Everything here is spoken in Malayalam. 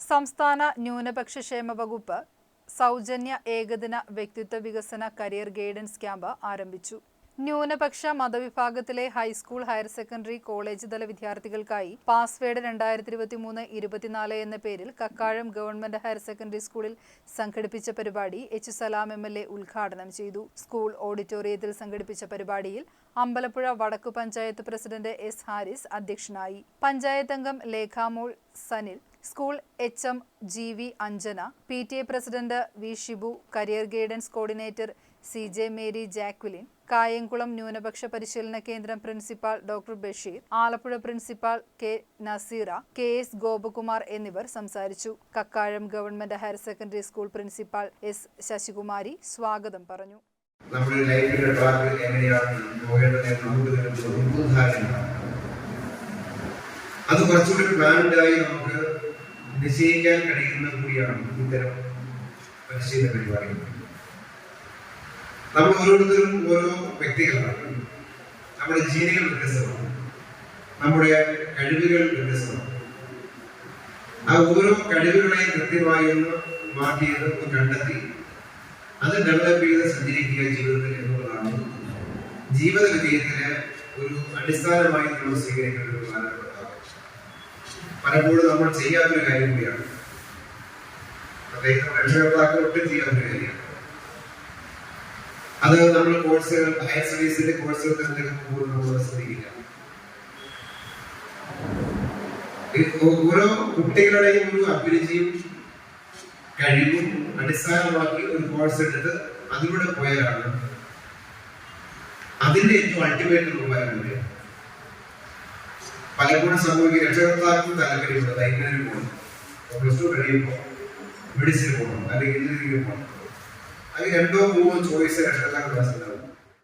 സംസ്ഥാന ന്യൂനപക്ഷ ക്ഷേമ വകുപ്പ് സൗജന്യ ഏകദിന വ്യക്തിത്വ വികസന കരിയർ ഗൈഡൻസ് ക്യാമ്പ് ആരംഭിച്ചു. ന്യൂനപക്ഷ മതവിഭാഗത്തിലെ high school higher secondary college തല വിദ്യാർത്ഥികൾക്കായി പാസ്വേഡ് രണ്ടായിരത്തി ഇരുപത്തി മൂന്ന് ഇരുപത്തിനാല് എന്ന പേരിൽ കക്കാഴം ഗവൺമെന്റ് ഹയർ സെക്കൻഡറി സ്കൂളിൽ സംഘടിപ്പിച്ച പരിപാടി H Salam M L A ഉദ്ഘാടനം ചെയ്തു. സ്കൂൾ ഓഡിറ്റോറിയത്തിൽ സംഘടിപ്പിച്ച പരിപാടിയിൽ അമ്പലപ്പുഴ വടക്കു പഞ്ചായത്ത് പ്രസിഡന്റ് എസ് ഹാരിസ് അധ്യക്ഷനായി. പഞ്ചായത്ത് അംഗം Lekhamol Sanil school H M G V Anjana P T A president V Shibu career guidance coordinator C J Mary Jacqueline Kayamkulam ന്യൂനപക്ഷ പരിശീലന കേന്ദ്രം principal doctor Basheer Alappuzha principal K Naseera K S Gopakumar എന്നിവർ സംസാരിച്ചു Kakkazham government higher secondary school principal S Sasikumari സ്വാഗതം പറഞ്ഞു നമ്മുടെ ഒരു. അത് കുറച്ചുകൂടി പ്ലാൻഡായി നമുക്ക് നിശ്ചയിക്കാൻ കഴിയുന്ന കൂടിയാണ് ഇത്തരം പരിശീലന പരിപാടികൾ. നമ്മൾ ഓരോരുത്തരും ഓരോ വ്യക്തികളാണ്. നമ്മുടെ ജീവികൾ വ്യത്യസ്തമാണ്. നമ്മുടെ കഴിവുകൾ വ്യത്യസ്തമാണ്. ആ ഓരോ കഴിവുകളെയും കൃത്യമായി ഒന്ന് മാറ്റിയത് ഒന്ന് കണ്ടെത്തി അത് ഡെവലപ്പ് ചെയ്ത് സഞ്ചരിക്കുക ജീവിതത്തിൽ എന്നുള്ളതാണ്. ജീവിത വിജയത്തിന് ഒരു അടിസ്ഥാനമായി നമ്മൾ സ്വീകരിക്കേണ്ട ഒരു പ്രധാനപ്പെട്ട പലപ്പോഴും നമ്മൾ ചെയ്യാത്തൊരു കാര്യം കൂടിയാണ്. അദ്ദേഹം രക്ഷകർത്താക്കൾ ഒട്ടും ചെയ്യാത്തൊരു കാര്യമാണ്. അത് നമ്മൾ കോഴ്സുകൾ ഹയർ സ്റ്റഡീസിന്റെ കോഴ്സുകൾ തിരഞ്ഞെടുക്കുമ്പോൾ നമ്മൾ ശ്രദ്ധിക്കില്ല. ഓരോ കുട്ടികളുടെയും ഒരു അഭിരുചിയും കഴിവും അടിസ്ഥാനമാക്കി ഒരു കോഴ്സ് എടുത്ത് അതിലൂടെ പോയാലാണ് അതിന്റെ ഏറ്റവും അൾട്ടിമേറ്റ് രൂപമാണ് പലപ്പോഴും സംഭവിക്കുന്ന രക്ഷകർത്താക്കളും താല്പര്യമുണ്ട് ലൈബ്രറിയിൽ പോകണം പ്ലസ് ടു കഴിയുമ്പോൾ മെഡിസിൻ പോകണം അല്ലെങ്കിൽ എഞ്ചിനീയറിംഗിൽ പോകണം അത് രണ്ടോ മൂന്നോ ചോയ്സ് രക്ഷകർത്താക്കൾ മനസ്സിലാവും